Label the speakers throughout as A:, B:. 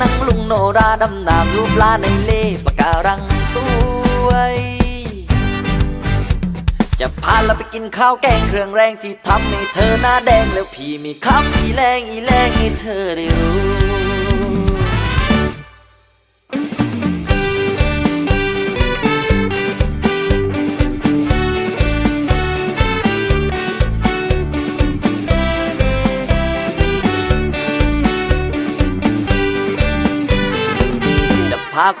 A: นั่งลุงโนราดำน้ำดูปลาในเลปะการังสวย จะพาเราไปกินข้าวแกงเครื่องแรงที่ทำให้เธอหน้าแดงแล้วพี่มีคำอีแรงอีแรงให้เธอได้รู้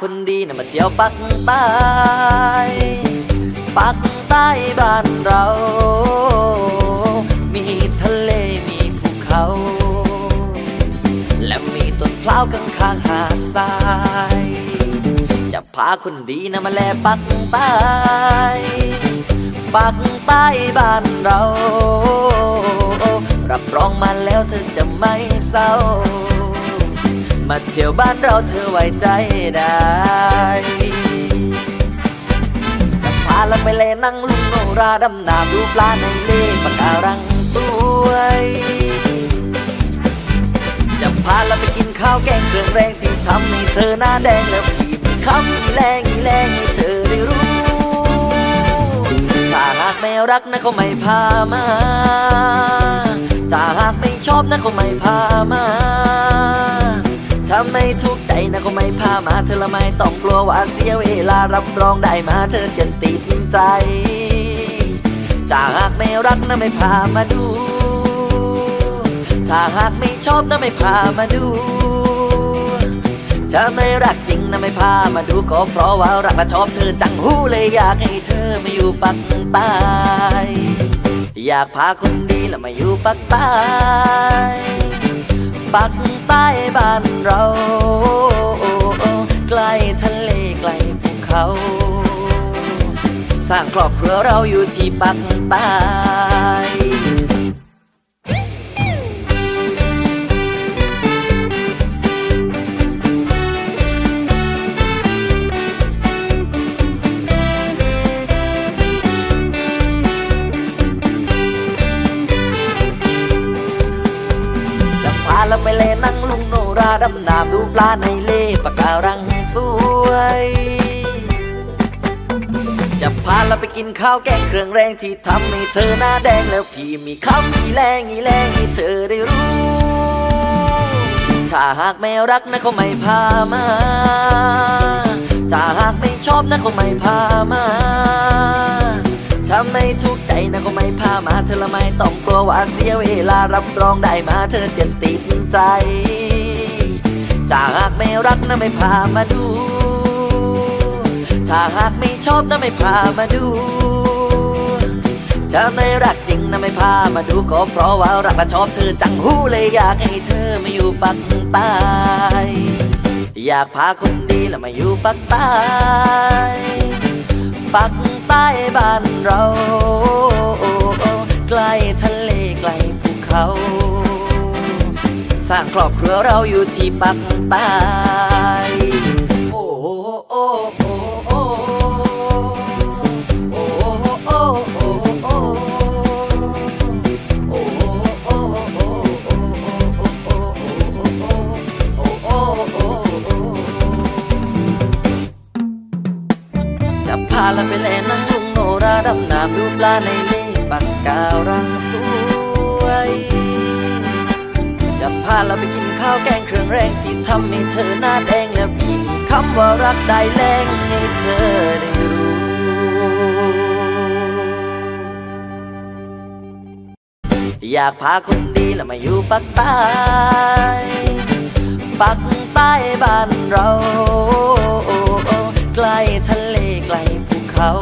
A: คนดีนะมาเที่ยวปักใต้ปักใต้บ้านเรา มีทะเลมีภูเขา และมีต้นพร้าวข้างข้างหาดทราย จะพาคนดีนะมาแลปักใต้ปักใต้บ้านเรา รับรองมาแล้วเธอจะไม่เศร้า มาเที่ยวบ้านเราเธอไว้ใจได้พาเราไปเล่นนั่งลุงโนราดำน้ำดูปลาในเลปะการังสวย จะพาเราไปกินข้าวแกงเครื่องแรงที่ทำให้เธอหน้าแดงแล้วีคำอีแรงอีแรงให้เธอได้รู้ถ้าหากไม่รักนะเขาไม่พามาถ้าหากไม่ชอบนะเขาไม่พามา ถ้าไม่ถูกใจนะเขาไม่พามาเธอละไม่ต้องกลัวว่าเสียเวลารับรองได้มาเธอจะติดใจถ้าหากไม่รักนะไม่พามาดู ถ้าหากไม่ชอบนะไม่พามาดู ถ้าไม่รักจริงนะไม่พามาดูก็เพราะว่ารักและชอบเธอจังหูเลยอยากให้เธอมาอยู่ปักใต้อยากพาคนดีแล้วมาอยู่ปักใต้ปัก ใต้บ้านเราใกล้ทะเลใกล้ภูเขา สร้างครอบครัวเราอยู่ที่ปักใต้ จะพาเราไปเล่นนั่งลุงโนราดำน้ำดูปลาในเลปะการังสวย จะพาเราไปกินข้าวแกงเครื่องแรงที่ทำให้เธอหน้าแดงแล้วพี่มีคำอีแรงอีแรงให้เธอได้รู้ ถ้าหากไม่รักนะเขาไม่พามาถ้าหากไม่ชอบนะเขาไม่พามา ถ้าไม่ถูกใจนะก็ไม่พามาเธอละไม่ต้องกลัวว่าเสียเวลารับรองได้มาเธอจะติดใจถ้าหากไม่รักนะไม่พามาดู ถ้าหากไม่ชอบนะไม่พามาดู ถ้าไม่รักจริงนะไม่พามาดูก็เพราะว่ารักและชอบเธอจังหูเลยอยากให้เธอมาอยู่ปักใต้อยากพาคนดีแล้วมาอยู่ปักใต้ ปักใต้บ้านเรา ใกล้ทะเลใกล้ภูเขา สร้างครอบครัวเราอยู่ที่ปักใต้ จะพาเราไปเล่นนั่งลุงโนราดำน้ำดูปลาในเลปักการังสวย จะพาเราไปกินข้าวแกงเครื่องแรงที่ทำให้เธอหน้าแดงแล้วพิมพ์คำว่ารักได้แรงให้เธอได้รู้อยากพาคนดีแล้วมาอยู่ปักใต้ปักใต้บ้านเรา ใกล้ทะเลใกล เขา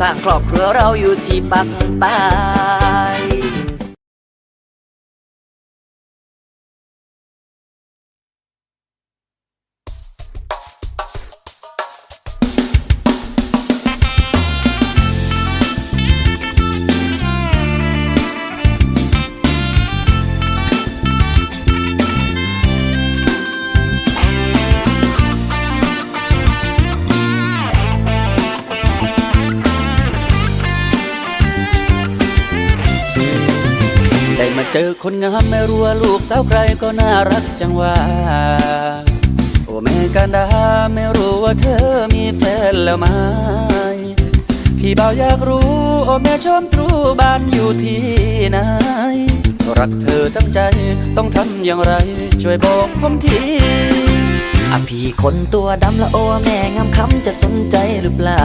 A: สร้างครอบครัวเราอยู่ที่ปักใต้
B: เจอคนงามไม่รู้ว่าลูกสาวใครก็น่ารักจังว่า โอ้แม่กันดาไม่รู้ว่าเธอมีแฟนแล้วไหมพี่เบ่าวอยากรู้ โอ้แม่ชมตรูบ้านอยู่ที่ไหนรักเธอตั้งใจต้องทำอย่างไร ช่วยบอกผมที
A: อะพี่คนตัวดำละโอแม่งามคำจะสนใจหรือเปล่า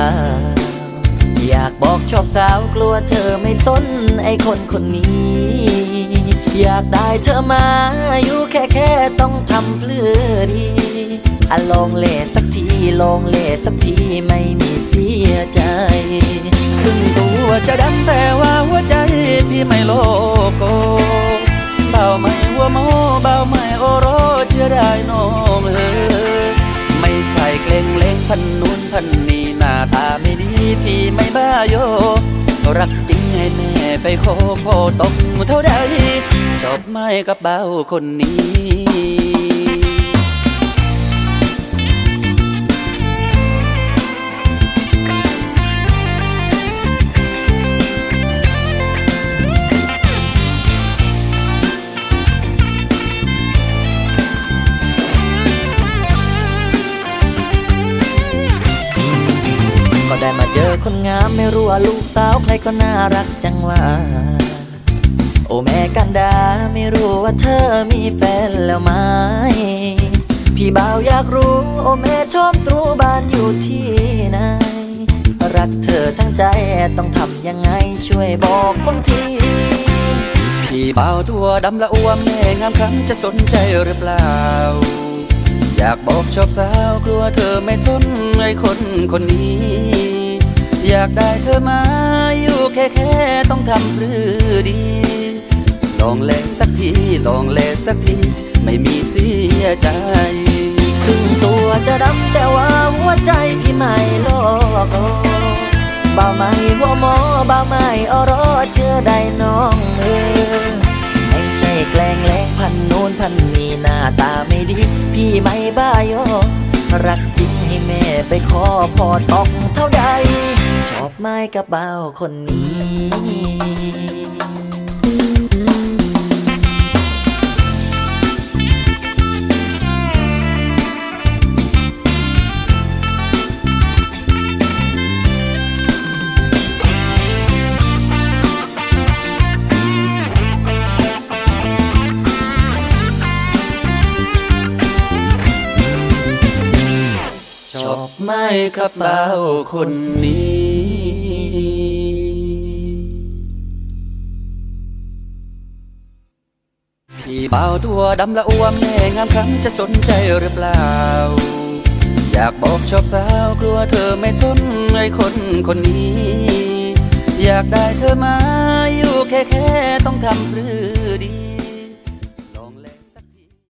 A: อยากบอกชอบสาวกลัวเธอไม่สนไอคนคนนี้ อยากได้เธอมาอยู่แค่แค่ต้องทำเพื่อดีอะลองเล่สักทีลองเล่สักทีไม่มีเสียใจ
B: ถึงตัวจะดำแต่ว่าหัวใจพี่ไม่โลโกเบาไม่หัวโมเบาไม่โอโรเชื่อได้น้องเออไม่ใช่เกรงเล้งพันนู้นพันนี้หน้าตาไม่ดี พี่ไม่บ้าโย รักจริงให้แม่ไปโคพ่อตกเท่าใดชอบไม่กับเบ้าคนนี้
A: ไม่รู้ว่าลูกสาวใครก็น่ารักจังว่า โอแม่กันดาไม่รู้ว่าเธอมีแฟนแล้วไหมพี่บ่าวอยากรู้ โอแม่ชมตรูบ้านอยู่ที่ไหนรักเธอทั้งใจต้องทำยังไงช่วยบอกผมที
B: พี่บ่าวตัวดำละอ้วมแม่งามคำจะสนใจหรือเปล่า อยากบอกชอบสาวกลัวเธอไม่สนไอ้คนคนนี้ อยากได้เธอมาอยู่แค่แค่ต้องทำหรือดี ลองแลสักที ลองแลสักที ไม่มีเสียใจ
A: ถึงตัวจะดำแต่ว่าหัวใจพี่ไม่โลอ้บ่าไม่หัวหมอบ่าไม่อรอเชื่อได้น้องเออไม่ใช่แกล้งแล้งพันโน้นพันนี้หน้าตาไม่ดี พี่ไม่บ้าโยรักจริงให้แม่ไปขอพอตอกเท่า ไม้กับบ่าคนนี้
B: ชอบไม่กับเบาคนนี้ บาตัวดำละอ้วมแน่งามคำจะสนใจหรือเปล่า อยากบอกชอบสาวกลัวเธอไม่สนไอ้คนคนนี้ อยากได้เธอมาอยู่แค่แค่ต้องทำหรือดี